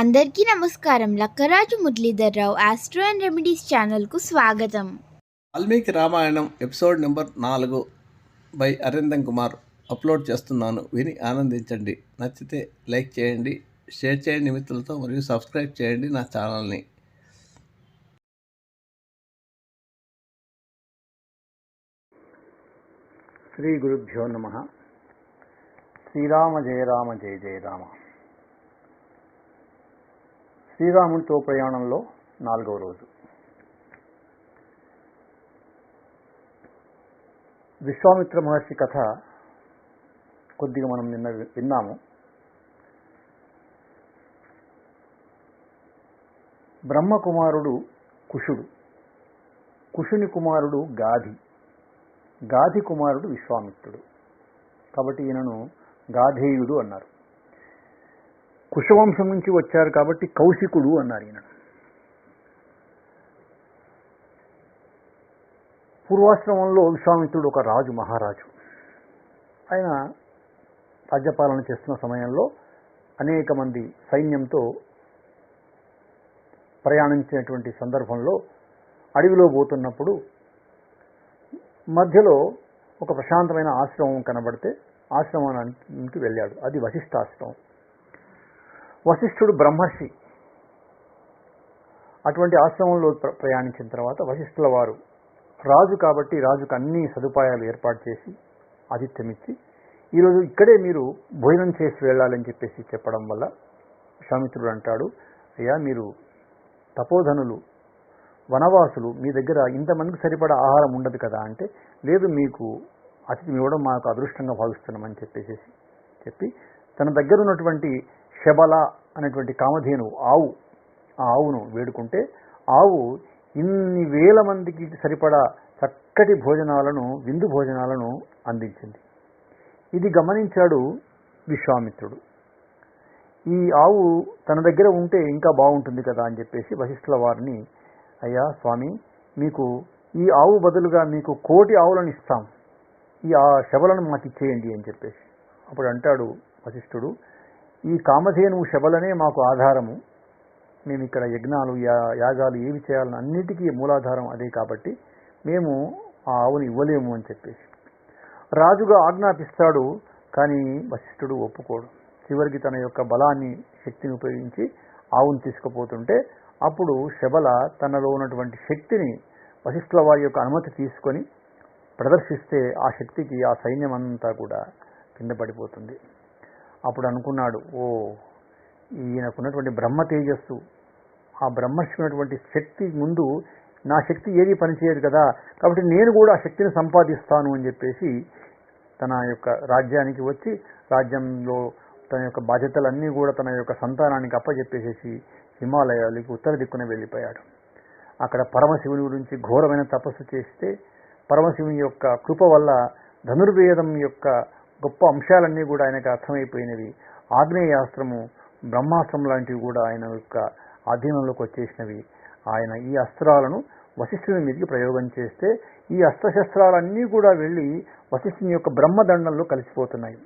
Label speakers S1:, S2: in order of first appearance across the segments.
S1: అందరికీ నమస్కారం. Lakkaraju Muralidharrao astro and remedies ఛానల్కు స్వాగతం.
S2: వాల్మీకి రామాయణం ఎపిసోడ్ నెంబర్ నాలుగు బై అరిందం కుమార్ అప్లోడ్ చేస్తున్నాను. విని ఆనందించండి. నచ్చితే లైక్ చేయండి షేర్ చేయండి మిత్రులతో మరియు సబ్స్క్రైబ్ చేయండి నా ఛానల్ని.
S3: శ్రీ గురుభ్యో నమ. శ్రీరామ జయ రామ జయ జయ రామ. శ్రీరాముడితో ప్రయాణంలో నాలుగవ రోజు. విశ్వామిత్ర మహర్షి కథ కొద్దిగా మనం నిన్న విన్నాము. బ్రహ్మకుమారుడు కుషుడు కుషుని కుమారుడు గాధి గాధి కుమారుడు విశ్వామిత్రుడు. కాబట్టి ఈయనను గాధేయుడు అన్నారు. కుశవంశం నుంచి వచ్చారు కాబట్టి కౌశికుడు అన్నారు ఈయన. పూర్వాశ్రమంలో విశ్వామిత్రుడు ఒక రాజు మహారాజు. ఆయన రాజ్యపాలన చేస్తున్న సమయంలో అనేక మంది సైన్యంతో ప్రయాణించినటువంటి సందర్భంలో అడవిలో పోతున్నప్పుడు మధ్యలో ఒక ప్రశాంతమైన ఆశ్రమం కనబడితే ఆశ్రమానికి వెళ్ళాడు. అది వశిష్ఠాశ్రమం. వశిష్ఠుడు బ్రహ్మర్షి. అటువంటి ఆశ్రమంలో ప్ర- ప్రయాణించిన తర్వాత వశిష్ఠుల వారు రాజు కాబట్టి రాజుకు అన్ని సదుపాయాలు ఏర్పాటు చేసి ఆతిథ్యమిచ్చి ఈరోజు ఇక్కడే మీరు భోజనం చేసి వెళ్ళాలని చెప్పేసి చెప్పడం వల్ల విశ్వామిత్రుడు అంటాడు అయ్యా మీరు తపోధనులు వనవాసులు మీ దగ్గర ఇంతమందికి సరిపడా ఆహారం ఉండదు కదా అంటే లేదు మీకు అతిథి ఇవ్వడం మాకు అదృష్టంగా భావిస్తున్నామని చెప్పేసి చెప్పి తన దగ్గర ఉన్నటువంటి శబల అనేటువంటి కామధేను ఆవు ఆ ఆవును వేడుకుంటే ఆవు ఇన్ని వేల మందికి సరిపడా చక్కటి భోజనాలను విందు భోజనాలను అందించింది. ఇది గమనించాడు విశ్వామిత్రుడు. ఈ ఆవు తన దగ్గర ఉంటే ఇంకా బాగుంటుంది కదా అని చెప్పేసి వశిష్ఠుల వారిని అయ్యా స్వామి మీకు ఈ ఆవు బదులుగా మీకు కోటి ఆవులను ఇస్తాం. ఈ ఆ శబలను మాకు ఇచ్చేయండి అని చెప్పేసి. అప్పుడు అంటాడు వశిష్ఠుడు ఈ కామధేనువు శబలనే మాకు ఆధారము. మేము ఇక్కడ యజ్ఞాలు యా- యాగాలు ఏవి చేయాలని అన్నిటికీ మూలాధారం అదే కాబట్టి మేము ఆ ఆవుని ఇవ్వలేము అని చెప్పేసి. రాజుగా ఆజ్ఞాపిస్తాడు కానీ వశిష్ఠుడు ఒప్పుకోడు. చివరికి తన యొక్క బలాన్ని శక్తిని ఉపయోగించి ఆవును తీసుకుపోతుంటే అప్పుడు శబల తనలో ఉన్నటువంటి శక్తిని వశిష్ఠుల వారి యొక్క అనుమతి తీసుకొని ప్రదర్శిస్తే ఆ శక్తికి ఆ సైన్యం అంతా కూడా కింద పడిపోతుంది. అప్పుడు అనుకున్నాడు ఓ ఈయనకున్నటువంటి బ్రహ్మ తేజస్సు ఆ బ్రహ్మర్షి శక్తి ముందు నా శక్తి ఏది పనిచేయదు కదా కాబట్టి నేను కూడా ఆ శక్తిని సంపాదిస్తాను అని చెప్పేసి తన యొక్క రాజ్యానికి వచ్చి రాజ్యంలో తన యొక్క బాధ్యతలన్నీ కూడా తన యొక్క సంతానానికి అప్పచెప్పేసేసి హిమాలయాలకి ఉత్తర దిక్కున వెళ్ళిపోయాడు. అక్కడ పరమశివుని గురించి ఘోరమైన తపస్సు చేస్తే పరమశివుని యొక్క కృప వల్ల ధనుర్వేదం యొక్క గొప్ప అంశాలన్నీ కూడా ఆయనకు అర్థమైపోయినవి. ఆగ్నేయాస్త్రము బ్రహ్మాస్త్రం లాంటివి కూడా ఆయన యొక్క అధీనంలోకి వచ్చేసినవి. ఆయన ఈ అస్త్రాలను వశిష్ఠుని మీదకి ప్రయోగం చేస్తే ఈ అస్త్రశస్త్రాలన్నీ కూడా వెళ్ళి వశిష్ఠుని యొక్క బ్రహ్మదండంలో కలిసిపోతున్నాయి.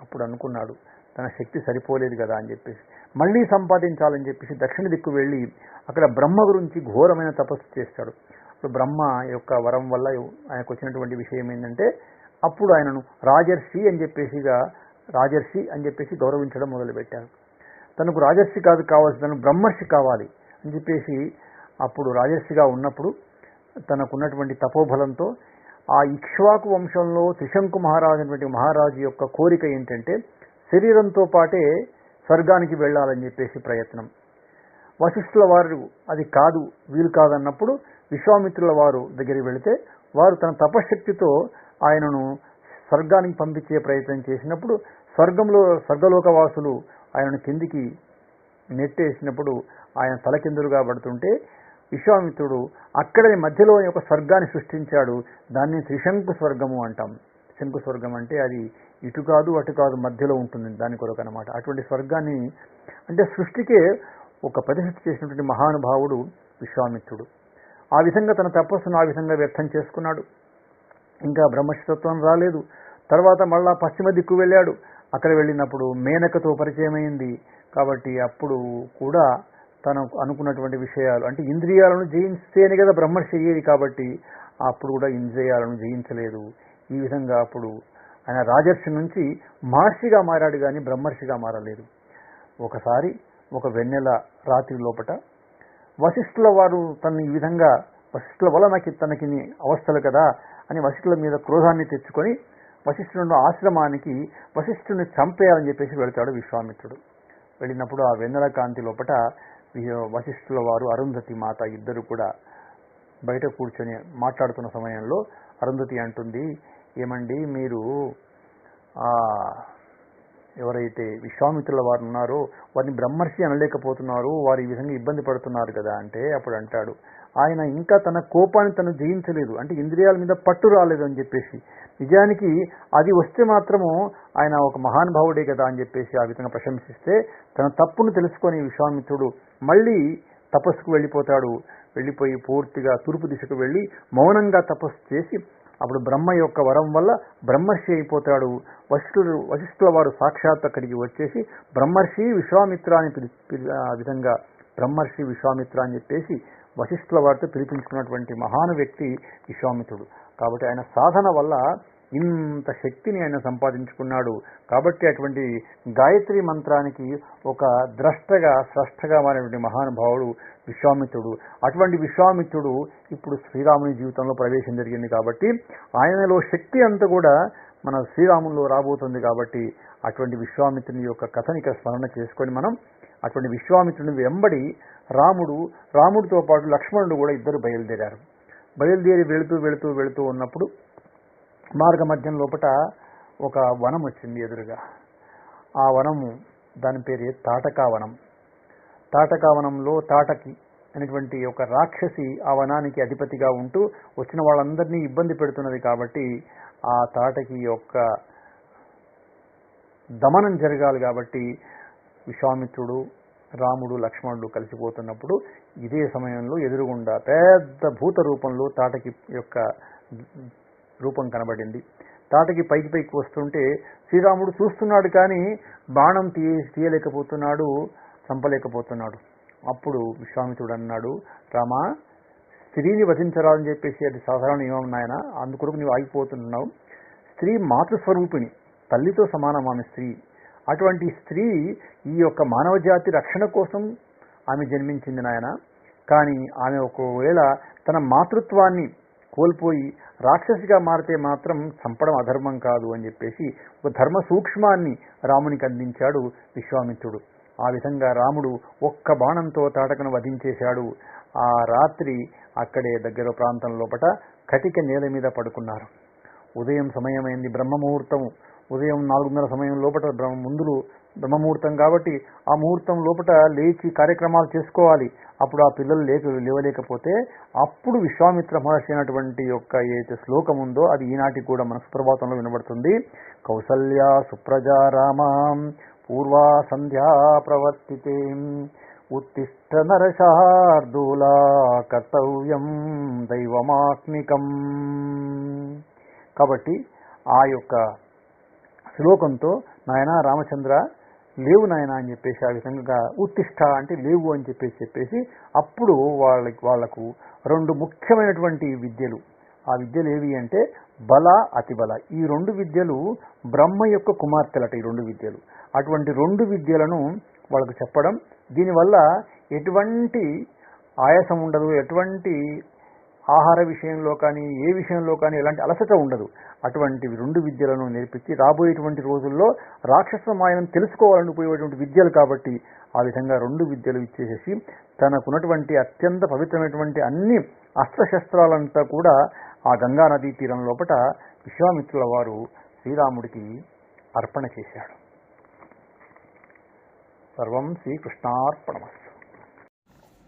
S3: అప్పుడు అనుకున్నాడు తన శక్తి సరిపోలేదు కదా అని చెప్పేసి. మళ్ళీ సంపాదించాలని చెప్పేసి దక్షిణ దిక్కు వెళ్ళి అక్కడ బ్రహ్మ గురించి ఘోరమైన తపస్సు చేస్తాడు. ఇప్పుడు బ్రహ్మ యొక్క వరం వల్ల ఆయనకు వచ్చినటువంటి విషయం ఏంటంటే అప్పుడు ఆయనను రాజర్షి అని చెప్పేసిగా రాజర్షి అని చెప్పేసి గౌరవించడం మొదలుపెట్టారు. తనకు రాజర్షి కాదు కావాల్సి తను బ్రహ్మర్షి కావాలి అని చెప్పేసి అప్పుడు రాజర్షిగా ఉన్నప్పుడు తనకున్నటువంటి తపోబలంతో ఆ ఇక్ష్వాకు వంశంలో త్రిశంకు మహారాజు అనేటువంటి మహారాజు యొక్క కోరిక ఏంటంటే శరీరంతో పాటే స్వర్గానికి వెళ్ళాలని చెప్పేసి ప్రయత్నం. వశిష్ఠుల వారు అది కాదు వీలు కాదన్నప్పుడు విశ్వామిత్రుల వారు దగ్గరికి వెళితే వారు తన తపశక్తితో ఆయనను స్వర్గానికి పంపించే ప్రయత్నం చేసినప్పుడు స్వర్గంలో స్వర్గలోకవాసులు ఆయనను కిందికి నెట్టేసినప్పుడు ఆయన తలకిందులుగా పడుతుంటే విశ్వామిత్రుడు అక్కడే మధ్యలో ఒక స్వర్గాన్ని సృష్టించాడు. దాన్ని త్రిశంకు స్వర్గము అంటాం. శంకు స్వర్గం అంటే అది ఇటు కాదు అటు కాదు మధ్యలో ఉంటుంది. దాని కొరకు అనమాట అటువంటి స్వర్గాన్ని అంటే సృష్టికే ఒక ప్రతిష్ఠ చేసినటువంటి మహానుభావుడు విశ్వామిత్రుడు. ఆ విధంగా తన తపస్సును ఆ విధంగా వ్యర్థం చేసుకున్నాడు. ఇంకా బ్రహ్మశతత్వం రాలేదు. తర్వాత మళ్ళా పశ్చిమ దిక్కు వెళ్ళాడు. అక్కడ వెళ్ళినప్పుడు మేనకతో పరిచయం అయింది కాబట్టి అప్పుడు కూడా తను అనుకున్నటువంటి విషయాలు అంటే ఇంద్రియాలను జయిస్తేనే కదా బ్రహ్మర్షి అయ్యేది కాబట్టి అప్పుడు కూడా ఇంద్రియాలను జయించలేదు. ఈ విధంగా అప్పుడు ఆయన రాజర్షి నుంచి మహర్షిగా మారాడు కానీ బ్రహ్మర్షిగా మారలేదు. ఒకసారి ఒక వెన్నెల రాత్రి లోపట వశిష్ఠుల వారు తను ఈ విధంగా వశిష్ఠుల వల్ల నాకు తనకి అవస్థలు కదా అని వశిష్ఠుల మీద క్రోధాన్ని తెచ్చుకొని వశిష్ఠుడు ఆశ్రమానికి వశిష్ఠుని చంపేయాలని చెప్పేసి వెళ్తాడు విశ్వామిత్రుడు. వెళ్ళినప్పుడు ఆ వెన్నెల కాంతి లోపట వశిష్ఠుల వారు అరుంధతి మాత ఇద్దరు కూడా బయట కూర్చొని మాట్లాడుతున్న సమయంలో అరుంధతి అంటుంది ఏమండి మీరు ఎవరైతే విశ్వామిత్రుల వారు ఉన్నారో వారిని బ్రహ్మర్షి అనలేకపోతున్నారు వారు ఈ విధంగా ఇబ్బంది పడుతున్నారు కదా అంటే అప్పుడు అంటాడు ఆయన ఇంకా తన కోపాన్ని తను జయించలేదు అంటే ఇంద్రియాల మీద పట్టు రాలేదు అని చెప్పేసి. నిజానికి అది వస్తే మాత్రము ఆయన ఒక మహానుభావుడే కదా అని చెప్పేసి ఆ విధంగా ప్రశంసిస్తే తన తప్పును తెలుసుకొని విశ్వామిత్రుడు మళ్ళీ తపస్సుకు వెళ్ళిపోతాడు. వెళ్ళిపోయి పూర్తిగా తూర్పు దిశకు వెళ్ళి మౌనంగా తపస్సు చేసి అప్పుడు బ్రహ్మ యొక్క వరం వల్ల బ్రహ్మర్షి అయిపోతాడు. వశిష్ఠుడు వశిష్ఠుల వారు సాక్షాత్ అక్కడికి వచ్చేసి బ్రహ్మర్షి విశ్వామిత్ర అని పిలి ఆ విధంగా బ్రహ్మర్షి విశ్వామిత్ర అని చెప్పేసి వశిష్ఠుల వారితో పిలిపించుకున్నటువంటి మహాను వ్యక్తి విశ్వామిత్రుడు. కాబట్టి ఆయన సాధన వల్ల ఇంత శక్తిని ఆయన సంపాదించుకున్నాడు. కాబట్టి అటువంటి గాయత్రి మంత్రానికి ఒక ద్రష్టగా స్రష్టగా మారినటువంటి మహానుభావుడు విశ్వామిత్రుడు. అటువంటి విశ్వామిత్రుడు ఇప్పుడు శ్రీరాముని జీవితంలో ప్రవేశం జరిగింది కాబట్టి ఆయనలో శక్తి అంతా కూడా మన శ్రీరాముల్లో రాబోతుంది కాబట్టి అటువంటి విశ్వామిత్రుని యొక్క కథనిక స్మరణ చేసుకొని మనం అటువంటి విశ్వామిత్రుని వెంబడి రాముడు రాముడితో పాటు లక్ష్మణుడు కూడా ఇద్దరు బయలుదేరారు. బయలుదేరి వెళుతూ వెళుతూ వెళుతూ ఉన్నప్పుడు మార్గ మధ్యం లోపట ఒక వనం వచ్చింది ఎదురుగా. ఆ వనము దాని పేరే తాటకా వనం తాటకి అనేటువంటి ఒక రాక్షసి ఆ వనానికి అధిపతిగా ఉంటూ వచ్చిన వాళ్ళందరినీ ఇబ్బంది పెడుతున్నది కాబట్టి ఆ తాటకి యొక్క దమనం జరగాలి కాబట్టి విశ్వామిత్రుడు రాముడు లక్ష్మణుడు కలిసిపోతున్నప్పుడు ఇదే సమయంలో ఎదురుగుండా పెద్ద భూత రూపంలో తాటకి యొక్క రూపం కనబడింది. తాటకి పైకి పైకి వస్తుంటే శ్రీరాముడు చూస్తున్నాడు కానీ బాణం తీయ తీయలేకపోతున్నాడు చంపలేకపోతున్నాడు. అప్పుడు విశ్వామిత్రుడు అన్నాడు రామా స్త్రీని వధించరాదని చెప్పేసి అది సాధారణ నియమం నాయన అందుకొరకు నీవు ఆగిపోతున్నావు. స్త్రీ మాతృస్వరూపిణి తల్లితో సమానం ఆమె స్త్రీ. అటువంటి స్త్రీ ఈ యొక్క మానవ జాతి రక్షణ కోసం ఆమె జన్మించింది నాయన. కానీ ఆమె ఒకవేళ తన మాతృత్వాన్ని కోల్పోయి రాక్షసిగా మారితే మాత్రం చంపడం అధర్మం కాదు అని చెప్పేసి ఒక ధర్మ సూక్ష్మాన్ని రామునికి అందించాడు విశ్వామిత్రుడు. ఆ విధంగా రాముడు ఒక్క బాణంతో తాటకను వధించేశాడు. ఆ రాత్రి అక్కడే దగ్గర ప్రాంతం లోపట కటిక నేల మీద పడుకున్నారు. ఉదయం సమయమైంది బ్రహ్మముహూర్తము. ఉదయం నాలుగున్నర సమయం లోపట బ్రహ్మ ముందులు బ్రహ్మముహూర్తం కాబట్టి ఆ ముహూర్తం లోపట లేచి కార్యక్రమాలు చేసుకోవాలి. అప్పుడు ఆ పిల్లలు లేక లేవలేకపోతే అప్పుడు విశ్వామిత్ర మహర్షి అయినటువంటి యొక్క ఏదైతే శ్లోకం ఉందో అది ఈనాటికి కూడా మన సుప్రభాతంలో వినబడుతుంది. కౌసల్య సుప్రజా రామాం పూర్వా సంధ్యా ప్రవర్తితే ఉత్తిష్ట నరశార్దూలా కర్తవ్యం దైవమాత్మికం. కాబట్టి ఆ యొక్క శ్లోకంతో నాయన రామచంద్ర లేవు నాయన అని చెప్పేసి ఆ విధంగా ఉత్తిష్ట అంటే లేవు అని చెప్పేసి చెప్పేసి అప్పుడు వాళ్ళకి వాళ్ళకు రెండు ముఖ్యమైనటువంటి విద్యలు. ఆ విద్యలు ఏవి అంటే బల అతిబల. ఈ రెండు విద్యలు బ్రహ్మ యొక్క కుమార్తెలట ఈ రెండు విద్యలు. అటువంటి రెండు విద్యలను వాళ్ళకు చెప్పడం దీనివల్ల ఎటువంటి ఆయాసం ఉండదు ఎటువంటి ఆహార విషయంలో కానీ ఏ విషయంలో కానీ ఎలాంటి అలసట ఉండదు. అటువంటి రెండు విద్యలను నేర్పించి రాబోయేటువంటి రోజుల్లో రాక్షస మాయనం తెలుసుకోవాలని పోయేటువంటి విద్యలు కాబట్టి ఆ విధంగా రెండు విద్యలు ఇచ్చేసేసి తనకున్నటువంటి అత్యంత పవిత్రమైనటువంటి అన్ని అస్త్రశస్త్రాలంతా కూడా ఆ గంగా నదీ తీరం లోపల విశ్వామిత్రుల వారు శ్రీరాముడికి అర్పణ చేశాడు. సర్వం శ్రీకృష్ణార్పణమస్తు.